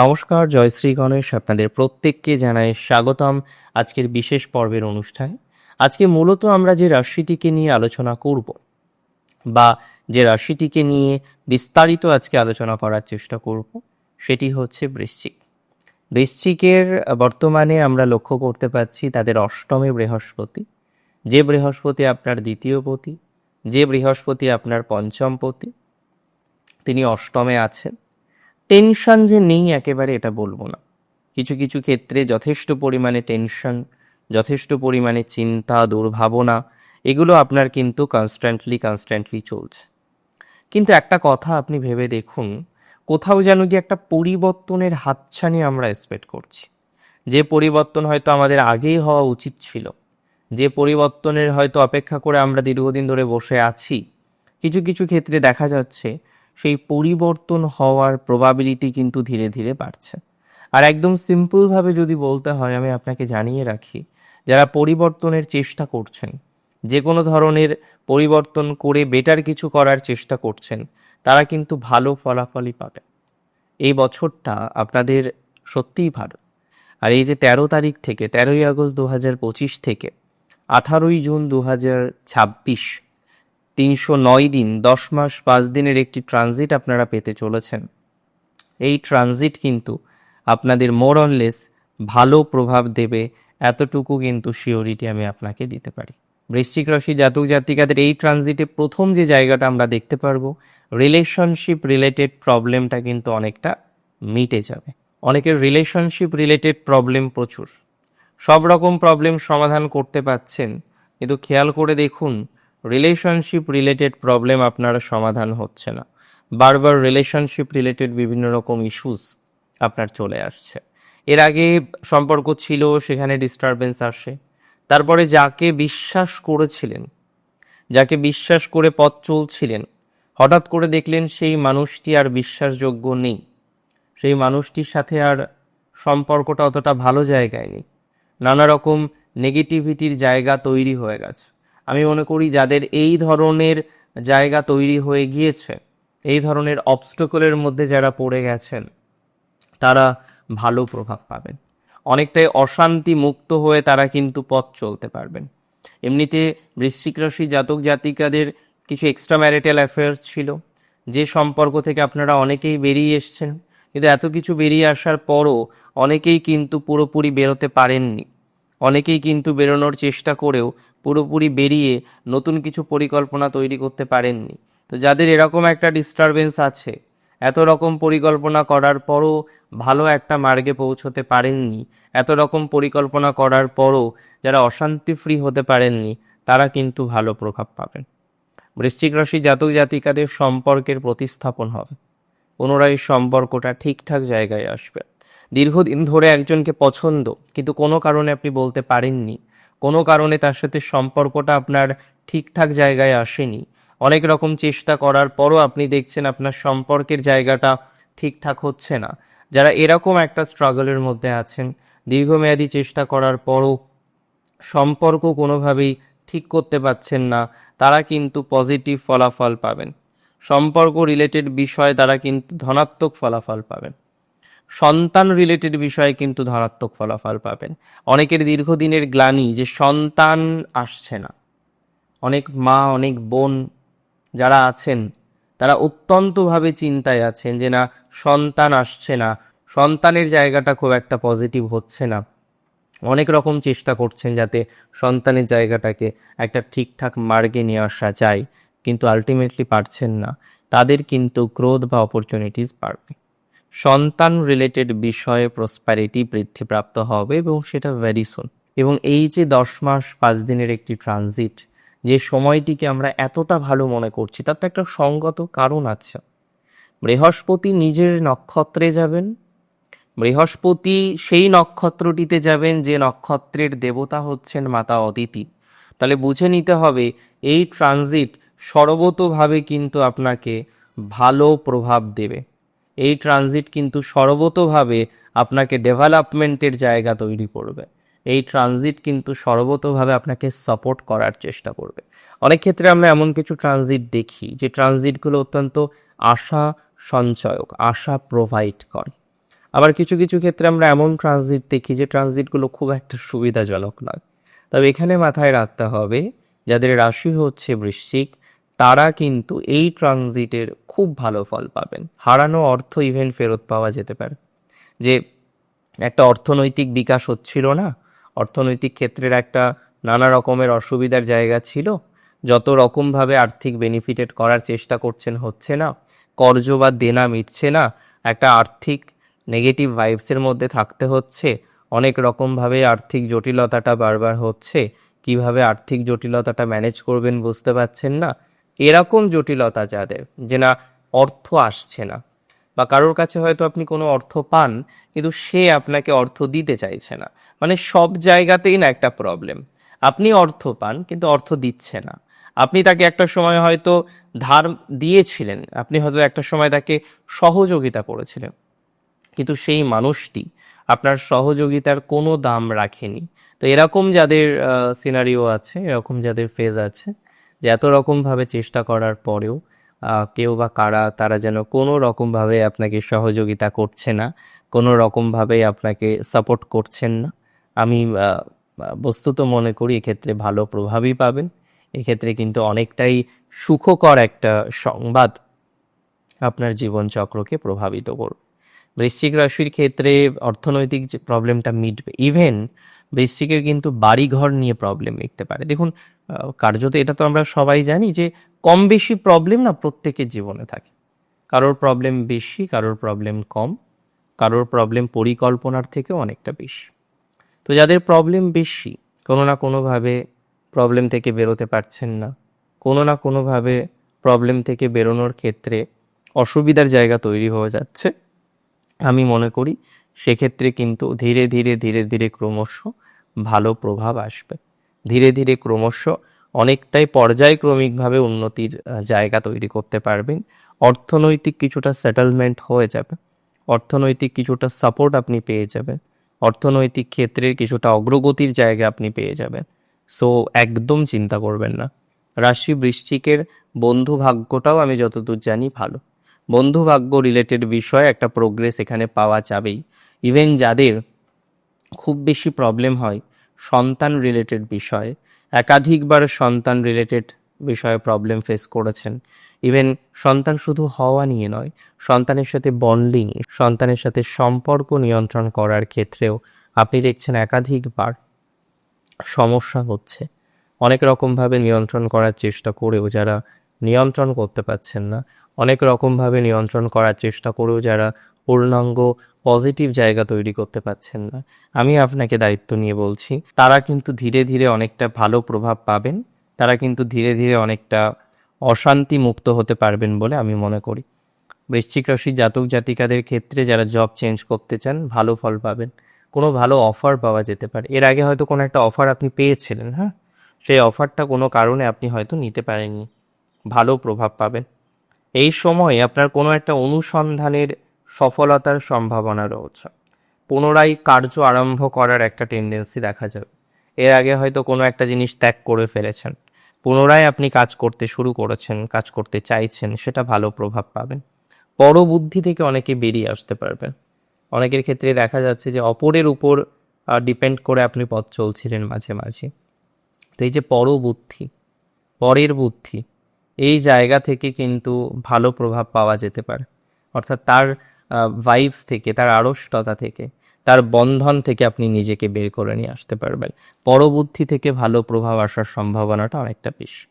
নমস্কার জয়শ্রী গণেশ আপনাদের প্রত্যেককে জানাই স্বাগতম আজকের বিশেষ পর্বের অনুষ্ঠানে। আজকে মূলত আমরা যে রাশিটিকে নিয়ে আলোচনা করব বা যে রাশিটিকে নিয়ে বিস্তারিত আজকে আলোচনা করার চেষ্টা করব, সেটি হচ্ছে বৃশ্চিক। বৃশ্চিকের বর্তমানে আমরা লক্ষ্য করতে পাচ্ছি তাদের অষ্টমে বৃহস্পতি। যে বৃহস্পতি আপনার দ্বিতীয় পতি, যে বৃহস্পতি আপনার পঞ্চম পতি, তিনি অষ্টমে আছেন। টেনশন যে নেই একেবারে এটা বলব না। কিছু কিছু ক্ষেত্রে যথেষ্ট পরিমাণে টেনশন, যথেষ্ট পরিমাণে চিন্তা, দুর্ভাবনা, এগুলো আপনার কিন্তু কনস্ট্যান্টলি কনস্ট্যান্টলি চলছে। কিন্তু একটা কথা আপনি ভেবে দেখুন, কোথাও যেন কি একটা পরিবর্তনের হাতছানি আমরা এক্সপেক্ট করছি। যে পরিবর্তন হয়তো আমাদের আগেই হওয়া উচিত ছিল, যে পরিবর্তনের হয়তো অপেক্ষা করে আমরা দীর্ঘদিন ধরে বসে আছি। কিছু কিছু ক্ষেত্রে দেখা যাচ্ছে সেই পরিবর্তন হওয়ার প্রবাবিলিটি কিন্তু ধীরে ধীরে বাড়ছে। আর একদম সিম্পলভাবে যদি বলতে হয়, আমি আপনাকে জানিয়ে রাখি, যারা পরিবর্তনের চেষ্টা করছেন, যে কোনো ধরনের পরিবর্তন করে বেটার কিছু করার চেষ্টা করছেন, তারা কিন্তু ভালো ফলাফলই পাবে এই বছরটা আপনাদের সত্যিই ভালো। আর এই যে তেরো তারিখ থেকে, তেরোই আগস্ট দু হাজার পঁচিশ থেকে, আঠারোই জুন দু হাজার ছাব্বিশ তিনশো নয় দিন, দশ মাস পাঁচ দিনের একটি ট্রানজিট আপনারা পেতে চলেছেন। এই ট্রানজিট কিন্তু আপনাদের মোর অনলেস ভালো প্রভাব দেবে, এতটুকু কিন্তু শিওরিটি আমি আপনাকে দিতে পারি। বৃশ্চিক রাশি জাতক জাতিকাদের এই ট্রানজিটে প্রথম যে জায়গাটা আমরা দেখতে পারব রিলেশনশিপ রিলেটেড প্রবলেমটা কিন্তু অনেকটা মিটে যাবে। অনেকের রিলেশনশিপ রিলেটেড প্রবলেম প্রচুর। সব রকম প্রবলেম সমাধান করতে পাচ্ছেন, কিন্তু খেয়াল করে দেখুন রিলেশনশিপ রিলেটেড প্রবলেম আপনার সমাধান হচ্ছে না। বারবার রিলেশনশিপ রিলেটেড বিভিন্ন রকম ইস্যুস আপনার চলে আসছে। এর আগে সম্পর্ক ছিল, সেখানে ডিস্টারবেন্স আসে। তারপরে যাকে বিশ্বাস করেছিলেন, যাকে বিশ্বাস করে পথ চলছিলেন, হঠাৎ করে দেখলেন সেই মানুষটি আর বিশ্বাসযোগ্য নেই। সেই মানুষটির সাথে আর সম্পর্কটা অতটা ভালো জায়গায় নেই। নানা রকম নেগেটিভিটির জায়গা তৈরি হয়ে গেছে। আমি মনে করি যাদের এই ধরনের জায়গা তৈরি হয়ে গিয়েছে, এই ধরনের অবস্টকলের মধ্যে যারা পড়ে গেছেন, তারা ভালো প্রভাব পাবেন। অনেকটাই অশান্তি মুক্ত হয়ে তারা কিন্তু পথ চলতে পারবেন। এমনিতে বৃশ্চিক রাশি জাতক জাতিকাদের কিছু এক্সট্রা ম্যারিটাল অ্যাফেয়ার্স ছিল, যে সম্পর্ক থেকে আপনারা অনেকেই বেরিয়ে এসছেন, কিন্তু এত কিছু বেরিয়ে আসার পরও অনেকেই কিন্তু পুরোপুরি বেরোতে পারেননি। অনেকেই কিন্তু বেরোনোর চেষ্টা করেও পুরোপুরি বেরিয়ে নতুন কিছু পরিকল্পনা তৈরি করতে পারেননি। তো যাদের এরকম একটা ডিস্টারবেন্স আছে, এত রকম পরিকল্পনা করার পরও ভালো একটা মার্গে পৌঁছতে পারেননি, এত রকম পরিকল্পনা করার পরও যারা অশান্তি ফ্রি হতে পারেননি, তারা কিন্তু ভালো প্রভাব পাবেন। বৃশ্চিক রাশি জাতক জাতিকাদের সম্পর্কের প্রতিস্থাপন হবে। পুনরায় সম্পর্কটা ঠিকঠাক জায়গায় আসবে। দীর্ঘদিন ধরে একজনকে পছন্দ, কিন্তু কোনো কারণে আপনি বলতে পারেননি কোনো কারণে তার সাথে সম্পর্কটা আপনার ঠিকঠাক জায়গায় আসেনি। অনেক রকম চেষ্টা করার পরও আপনি দেখছেন আপনার সম্পর্কের জায়গাটা ঠিকঠাক হচ্ছে না। যারা এরকম একটা স্ট্রাগলের মধ্যে আছেন, দীর্ঘমেয়াদী চেষ্টা করার পরও সম্পর্ক কোনোভাবেই ঠিক করতে পারছেন না, তারা কিন্তু পজিটিভ ফলাফল পাবেন। সম্পর্ক রিলেটেড বিষয়ে, তারা কিন্তু ধনাত্মক ফলাফল পাবেন। সন্তান রিলেটেড বিষয়ে কিন্তু ধনাত্মক ফলাফল পাবেন। অনেকের দীর্ঘদিনের গ্লানি যে সন্তান আসছে না। অনেক মা, অনেক বোন যারা আছেন, তারা অত্যন্তভাবে চিন্তায় আছেন যে না, সন্তান আসছে না, সন্তানের জায়গাটা খুব একটা পজিটিভ হচ্ছে না। অনেক রকম চেষ্টা করছেন যাতে সন্তানের জায়গাটাকে একটা ঠিকঠাক মার্গে নিয়ে আসা যায়, কিন্তু আলটিমেটলি পারছেন না। তাদের কিন্তু ক্রোধ বা অপরচুনিটিস বাড়বে। সন্তান রিলেটেড বিষয়ে প্রসপ্যারিটি বৃদ্ধিপ্রাপ্ত হবে এবং সেটা ভেরি সুন এবং এই যে দশ মাস, পাঁচ দিনের একটি ট্রানজিট যে সময়টিকে আমরা এতটা ভালো মনে করছি, তার তো একটা সঙ্গত কারণ আছে। বৃহস্পতি নিজের নক্ষত্রে যাবেন, বৃহস্পতি সেই নক্ষত্রটিতে যাবেন, যে নক্ষত্রের দেবতা হচ্ছেন মাতা অদিতি। তাহলে বুঝে নিতে হবে, এই ট্রানজিট সর্বতোভাবে কিন্তু আপনাকে ভালো প্রভাব দেবে। এই ট্রানজিট কিন্তু সর্বতোভাবে আপনাকে ডেভেলপমেন্টের জায়গা তৈরি করবে। এই ট্রানজিট কিন্তু সর্বতোভাবে আপনাকে সাপোর্ট করার চেষ্টা করবে। অনেক ক্ষেত্রে আমরা এমন কিছু ট্রানজিট দেখি, যে ট্রানজিটগুলো অত্যন্ত আশা সঞ্চয়ক, আশা প্রোভাইড করে। আবার কিছু কিছু ক্ষেত্রে আমরা এমন ট্রানজিট দেখি, যে ট্রানজিটগুলো খুব একটা সুবিধাজনক নয়। তবে এখানে মাথায় রাখতে হবে, যাদের রাশি হচ্ছে বৃশ্চিক তারা কিন্তু এই ট্রানজিটের খুব ভালো ফল পাবেন। হারানো অর্থ ইভেন ফেরত পাওয়া যেতে পারে। যে একটা অর্থনৈতিক বিকাশ হচ্ছিল না, অর্থনৈতিক ক্ষেত্রের একটা নানা রকমের অসুবিধার জায়গা ছিল, যত রকমভাবে আর্থিক বেনিফিটেড করার চেষ্টা করছেন হচ্ছে না, কর্জ বা দেনা মিটছে না, একটা আর্থিক নেগেটিভ ভাইবসের মধ্যে থাকতে হচ্ছে, অনেক রকমভাবে আর্থিক জটিলতাটা বারবার হচ্ছে, কীভাবে আর্থিক জটিলতাটা ম্যানেজ করবেন বুঝতে পারছেন না এরকম জটিলতা যাদের, যে না অর্থ আসছে না। বা কারোর কাছে হয়তো আপনি কোনো অর্থ পান, কিন্তু সে আপনাকে অর্থ দিতে চাইছে না। মানে সব জায়গাতেই না একটা প্রবলেম আপনি অর্থ পান, কিন্তু অর্থ দিচ্ছে না। আপনি তাকে একটা সময় হয়তো ধার দিয়েছিলেন, আপনি হয়তো একটা সময় তাকে সহযোগিতা করেছিলেন। কিন্তু সেই মানুষটি আপনার সহযোগিতার কোনো দাম রাখেনি। তো এরকম যাদের সিনারিও আছে, এরকম যাদের ফেজ আছে যে এত রকমভাবে চেষ্টা করার পরেও কেউ বা কারা, তারা যেন কোনো রকমভাবে আপনাকে সহযোগিতা করছে না, কোনো রকমভাবে আপনাকে সাপোর্ট করছেন না, আমি বস্তুত মনে করি এক্ষেত্রে ভালো প্রভাবই পাবেন। এক্ষেত্রে কিন্তু অনেকটাই সুখকর একটা সংবাদ আপনার জীবনচক্রকে প্রভাবিত করবে। বৃশ্চিক রাশির ক্ষেত্রে অর্থনৈতিক যে প্রবলেমটা মিটবে ইভেন বৃশ্চিকের কিন্তু বাড়িঘর নিয়ে প্রবলেম মিটতে পারে। দেখুন কার্যত এটা তো আমরা সবাই জানি যে কম বেশি প্রবলেম না প্রত্যেকের জীবনে থাকে। কারোর প্রবলেম বেশি, কারোর প্রবলেম কম, কারোর প্রবলেম পরিকল্পনার থেকেও অনেকটা বেশি। তো যাদের প্রবলেম বেশি, কোনো না কোনোভাবে প্রবলেম থেকে বেরোতে পারছেন না, কোনো না কোনোভাবে প্রবলেম থেকে বেরোনোর ক্ষেত্রে অসুবিধার জায়গা তৈরি হয়ে যাচ্ছে। আমি মনে করি সেক্ষেত্রে কিন্তু ধীরে ধীরে ধীরে ধীরে ক্রমশ ভালো প্রভাব আসবে। ধীরে ধীরে ক্রমশ অনেকটাই পর্যায়ক্রমিকভাবে উন্নতির জায়গা তৈরি করতে পারবেন। অর্থনৈতিক কিছুটা সেটেলমেন্ট হয়ে যাবে। অর্থনৈতিক কিছুটা সাপোর্ট আপনি পেয়ে যাবেন। অর্থনৈতিক ক্ষেত্রের কিছুটা অগ্রগতির জায়গা আপনি পেয়ে যাবেন। সো একদম চিন্তা করবেন না। রাশি বৃশ্চিকের বন্ধু ভাগ্যটাও আমি যতদূর জানি ভালো। বন্ধু ভাগ্য রিলেটেড বিষয়ে একটা প্রোগ্রেস এখানে পাওয়া যাবেই। ইভেন যাদের খুব বেশি প্রবলেম হয়, সন্তান রিলেটেড বিষয়ে, একাধিকবার সন্তান রিলেটেড বিষয়ে প্রবলেম ফেস করেছেন। ইভেন সন্তান শুধু হওয়া নিয়ে নয়, সন্তানের সাথে বন্ডিং সন্তানের সাথে সম্পর্ক নিয়ন্ত্রণ করার ক্ষেত্রেও আপনি দেখছেন একাধিকবার সমস্যা হচ্ছে। অনেক রকমভাবে নিয়ন্ত্রণ করার চেষ্টা করেও যারা নিয়ন্ত্রণ করতে পারছেন না। অনেক রকমভাবে নিয়ন্ত্রণ করার চেষ্টা করেও যারা পূর্ণাঙ্গ পজিটিভ জায়গা তৈরি করতে পারছেন না। আমি আপনাকে দায়িত্ব নিয়ে বলছি, তারা কিন্তু ধীরে ধীরে অনেকটা ভালো প্রভাব পাবেন, তারা কিন্তু ধীরে ধীরে অনেকটা অশান্তি মুক্ত হতে পারবেন বলে আমি মনে করি। বৃশ্চিক রাশি জাতক জাতিকাদের ক্ষেত্রে যারা জব চেঞ্জ করতে চান, ভালো ফল পাবেন। কোনো ভালো অফার পাওয়া যেতে পারে। এর আগে হয়তো কোনো একটা অফার আপনি পেয়েছিলেন হ্যাঁ? সেই অফারটা কোনো কারণে আপনি হয়তো নিতে পারেননি। ভালো প্রভাব পাবেন। এই সময়ে আপনার কোনো একটা অনুসন্ধানের সফলতার সম্ভাবনা রয়েছে। পুনরায় কার্য আরম্ভ করার একটা টেন্ডেন্সি দেখা যাবে। এর আগে হয়তো কোনো একটা জিনিস ত্যাগ করে ফেলেছেন। পুনরায় আপনি কাজ করতে শুরু করেছেন, কাজ করতে চাইছেন, সেটা ভালো প্রভাব পাবেন। পরবুদ্ধি থেকে অনেকে বেরিয়ে আসতে পারবেন। অনেকের ক্ষেত্রে দেখা যাচ্ছে যে অপরের উপর ডিপেন্ড করে আপনি পথ চলছিলেন মাঝে মাঝে। তো এই যে পরবুদ্ধি, পরের বুদ্ধি এই জায়গা থেকে কিন্তু ভালো প্রভাব পাওয়া যেতে পারে। অর্থাৎ তার ভাইবস থেকে, তার আড়ষ্টতা থেকে, তার বন্ধন থেকে আপনি নিজেকে বের করে নিয়ে আসতে পারবেন। পরবুদ্ধি থেকে ভালো প্রভাব আসার সম্ভাবনাটা অনেকটা বেশি।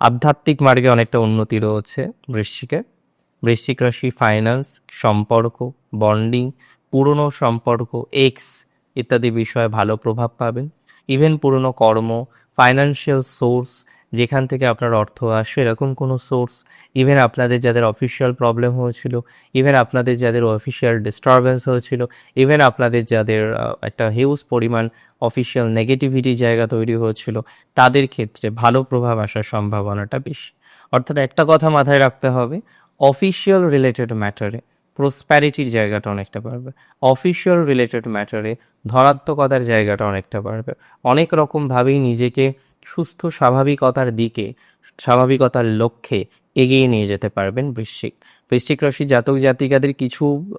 আধ্যাত্মিক মার্গে অনেকটা উন্নতি রয়েছে বৃশ্চিকের। বৃশ্চিক রাশি ফাইন্যান্স সম্পর্ক বন্ডিং পুরনো সম্পর্ক এক্স ইত্যাদি বিষয়ে ভালো প্রভাব পাবেন। ইভেন পুরনো কর্ম ফাইন্যান্সিয়াল সোর্স যেখান থেকে আপনার অর্থ আসে, এরকম কোনো সোর্স ইভেন আপনাদের যাদের অফিসিয়াল প্রবলেম হয়েছিল ইভেন আপনাদের যাদের অফিসিয়াল ডিস্টারবেন্স হয়েছিল ইভেন আপনাদের যাদের একটা হিউজ পরিমাণ অফিসিয়াল নেগেটিভিটি জায়গা তৈরি হয়েছিল, তাদের ক্ষেত্রে ভালো প্রভাব আসার সম্ভাবনাটা বেশি। অর্থাৎ একটা কথা মাথায় রাখতে হবে অফিসিয়াল রিলেটেড ম্যাটারে প্রসপ্যারিটির জায়গাটা অনেকটা বাড়বে। অফিসিয়াল রিলেটেড ম্যাটারে ধনাত্মকতার জায়গাটা অনেকটা বাড়বে। অনেক রকমভাবেই নিজেকে সুস্থ, স্বাভাবিকতার দিকে, স্বাভাবিকতার লক্ষ্যে এগিয়ে নিয়ে যেতে পারবেন বৃশ্চিক। বৃশ্চিক রাশি জাতক জাতিকাদের কিছু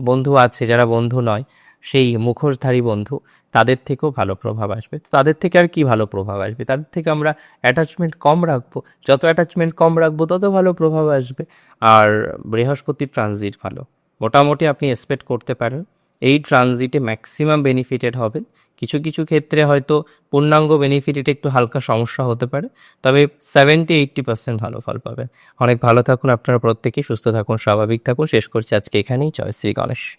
বন্ধু আছে যারা বন্ধু নয়। সেই মুখোশধারী বন্ধু, তাদের থেকেও ভালো প্রভাব আসবে। তাদের থেকে আর কি ভালো প্রভাব আসবে? তাদের থেকে আমরা অ্যাটাচমেন্ট কম রাখব? যত অ্যাটাচমেন্ট কম রাখব, তত ভালো প্রভাব আসবে। আর বৃহস্পতি ট্রানজিট ভালো। মোটামুটি আপনি এক্সপেক্ট করতে পারেন, এই ট্রানজিটে ম্যাক্সিমাম বেনিফিটেড হবেন। কিছু কিছু ক্ষেত্রে হয়তো পূর্ণাঙ্গ বেনিফিটেড একটু হালকা সমস্যা হতে পারে, তবে সেভেন্টি এইট্টি পার্সেন্ট ভালো ফল পাবেন। অনেক ভালো থাকুন আপনারা প্রত্যেকেই, সুস্থ থাকুন, স্বাভাবিক থাকুন। শেষ করছি আজকে এখানেই। জয় শ্রী গণেশ।